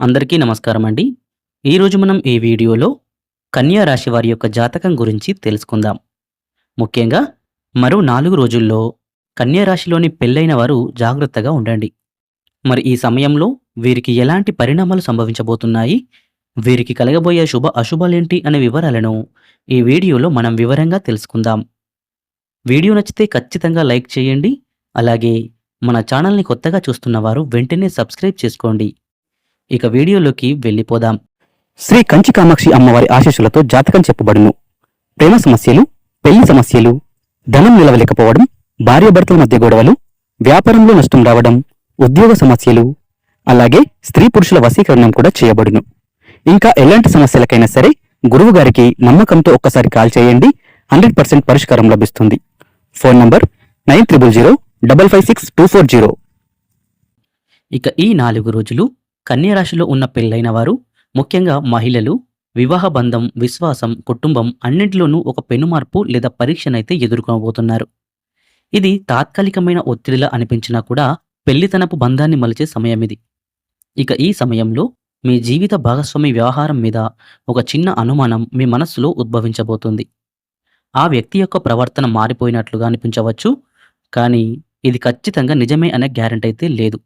అందరికీ నమస్కారం అండి. ఈరోజు మనం ఈ వీడియోలో కన్యా రాశి వారి యొక్క జాతకం గురించి తెలుసుకుందాం. ముఖ్యంగా మరో నాలుగు రోజుల్లో కన్యా రాశిలోని పెళ్ళైన వారు జాగ్రత్తగా ఉండండి. మరి ఈ సమయంలో వీరికి ఎలాంటి పరిణామాలు సంభవించబోతున్నాయి? వీరికి కలగబోయే శుభ అశుభాలేంటి అనే వివరాలను ఈ వీడియోలో మనం వివరంగా తెలుసుకుందాం. వీడియో నచ్చితే ఖచ్చితంగా లైక్ చేయండి. అలాగే మన ఛానల్ని కొత్తగా చూస్తున్న వారు వెంటనే సబ్స్క్రైబ్ చేసుకోండి. ఇక వీడియోలోకి వెళ్ళిపోదాం. శ్రీ కంచి కామాక్షి అమ్మవారి ఆశీస్సులతో జాతకం చెప్పబడును. ప్రేమ సమస్యలు పెళ్ళి సమస్యలు ధనం నిలవలేకపోవడం భార్యాభర్తల మధ్య గొడవలు వ్యాపారంలో నష్టం రావడం ఉద్యోగ సమస్యలు అలాగే స్త్రీ పురుషుల వశీకరణం కూడా చేయబడును. ఇంకా ఎలాంటి సమస్యలకైనా సరే గురువు గారికి నమ్మకంతో ఒక్కసారి కాల్ చేయండి. హండ్రెడ్ పర్సెంట్ పరిష్కారం లభిస్తుంది. Phone number nine triple zero double five six two four zero. ఇక ఈ నాలుగు రోజులు కన్యరాశిలో ఉన్న పెళ్ళైన వారు ముఖ్యంగా మహిళలు వివాహ బంధం విశ్వాసం కుటుంబం అన్నింటిలోనూ ఒక పెనుమార్పు లేదా పరీక్షనైతే ఎదుర్కోబోతున్నారు. ఇది తాత్కాలికమైన ఒత్తిడిలా అనిపించినా కూడా పెళ్ళితనపు బంధాన్ని మలిచే సమయం ఇది. ఇక ఈ సమయంలో మీ జీవిత భాగస్వామి వ్యవహారం మీద ఒక చిన్న అనుమానం మీ మనస్సులో ఉద్భవించబోతుంది. ఆ వ్యక్తి యొక్క ప్రవర్తన మారిపోయినట్లుగా అనిపించవచ్చు కానీ ఇది ఖచ్చితంగా నిజమే అనే గ్యారంటీ అయితే లేదు.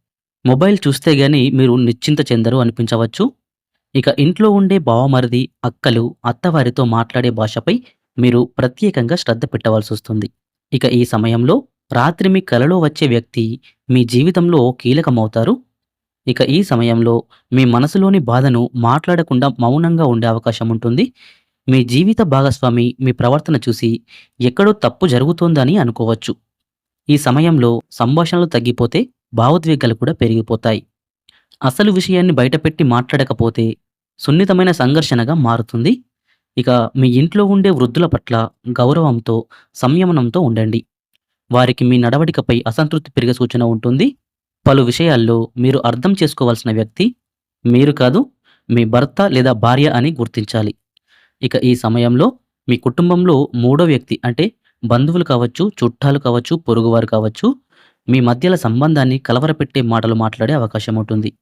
మొబైల్ చూస్తే గాని మీరు నిశ్చింత చెందరు అనిపించవచ్చు. ఇక ఇంట్లో ఉండే బావమరిది అక్కలు అత్తవారితో మాట్లాడే భాషపై మీరు ప్రత్యేకంగా శ్రద్ధ పెట్టవలసి వస్తుంది. ఇక ఈ సమయంలో రాత్రి మీ కలలో వచ్చే వ్యక్తి మీ జీవితంలో కీలకమవుతారు. ఇక ఈ సమయంలో మీ మనసులోని బాధను మాట్లాడకుండా మౌనంగా ఉండే అవకాశం ఉంటుంది. మీ జీవిత భాగస్వామి మీ ప్రవర్తన చూసి ఎక్కడో తప్పు జరుగుతోందని అనుకోవచ్చు. ఈ సమయంలో సంభాషణలు తగ్గిపోతే భావోద్వేగాలు కూడా పెరిగిపోతాయి. అసలు విషయాన్ని బయటపెట్టి మాట్లాడకపోతే సున్నితమైన సంఘర్షణగా మారుతుంది. ఇక మీ ఇంట్లో ఉండే వృద్ధుల పట్ల గౌరవంతో సంయమనంతో ఉండండి. వారికి మీ నడవడికపై అసంతృప్తి పెరిగే సూచన ఉంటుంది. పలు విషయాల్లో మీరు అర్థం చేసుకోవాల్సిన వ్యక్తి మీరు కాదు మీ భర్త లేదా భార్య అని గుర్తించాలి. ఇక ఈ సమయంలో మీ కుటుంబంలో మూడో వ్యక్తి అంటే బంధువులు కావచ్చు చుట్టాలు కావచ్చు పొరుగువారు కావచ్చు మీ మధ్యల సంబంధాన్ని కలవరపెట్టే మాటలు మాట్లాడే అవకాశం ఉంటుంది.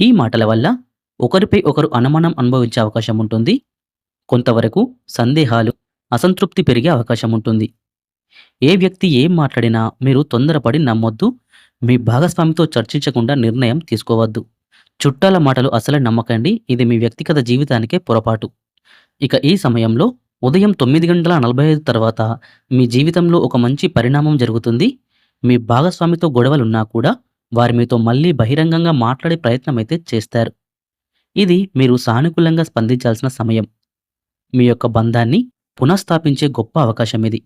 ఈ మాటల వల్ల ఒకరిపై ఒకరు అనుమానం అనుభవించే అవకాశం ఉంటుంది. కొంతవరకు సందేహాలు అసంతృప్తి పెరిగే అవకాశం ఉంటుంది. ఏ వ్యక్తి ఏం మాట్లాడినా మీరు తొందరపడి నమ్మొద్దు. మీ భాగస్వామితో చర్చించకుండా నిర్ణయం తీసుకోవద్దు. చుట్టాల మాటలు అసలే నమ్మకండి. ఇది మీ వ్యక్తిగత జీవితానికే పొరపాటు. ఇక ఈ సమయంలో ఉదయం తొమ్మిది గంటల నలభై ఐదు తర్వాత మీ జీవితంలో ఒక మంచి పరిణామం జరుగుతుంది. మీ భాగస్వామితో గొడవలున్నా కూడా వారి మీతో మళ్ళీ బహిరంగంగా మాట్లాడే ప్రయత్నం అయితే చేస్తారు. ఇది మీరు సానుకూలంగా స్పందించాల్సిన సమయం. మీ యొక్క బంధాన్ని పునఃస్థాపించే గొప్ప అవకాశం ఇది.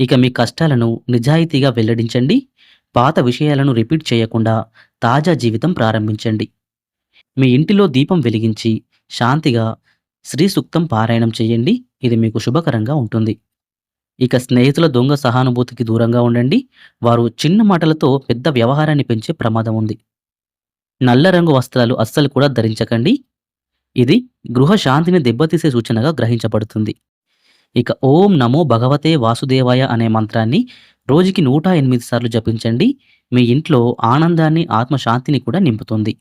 ఇక మీ కష్టాలను నిజాయితీగా వెల్లడించండి. పాత విషయాలను రిపీట్ చేయకుండా తాజా జీవితం ప్రారంభించండి. మీ ఇంటిలో దీపం వెలిగించి శాంతిగా శ్రీ సూక్తం పారాయణం చేయండి. ఇది మీకు శుభకరంగా ఉంటుంది. ఇక స్నేహితుల దొంగ సహానుభూతికి దూరంగా ఉండండి. వారు చిన్న మాటలతో పెద్ద వ్యవహారాన్ని పెంచే ప్రమాదం ఉంది. నల్ల రంగు వస్త్రాలు అస్సలు కూడా ధరించకండి. ఇది గృహ శాంతిని దెబ్బతీసే సూచనగా గ్రహించబడుతుంది. ఇక ఓం నమో భగవతే వాసుదేవాయ అనే మంత్రాన్ని రోజుకి నూట ఎనిమిది సార్లు జపించండి. మీ ఇంట్లో ఆనందాన్ని ఆత్మశాంతిని కూడా నింపుతుంది.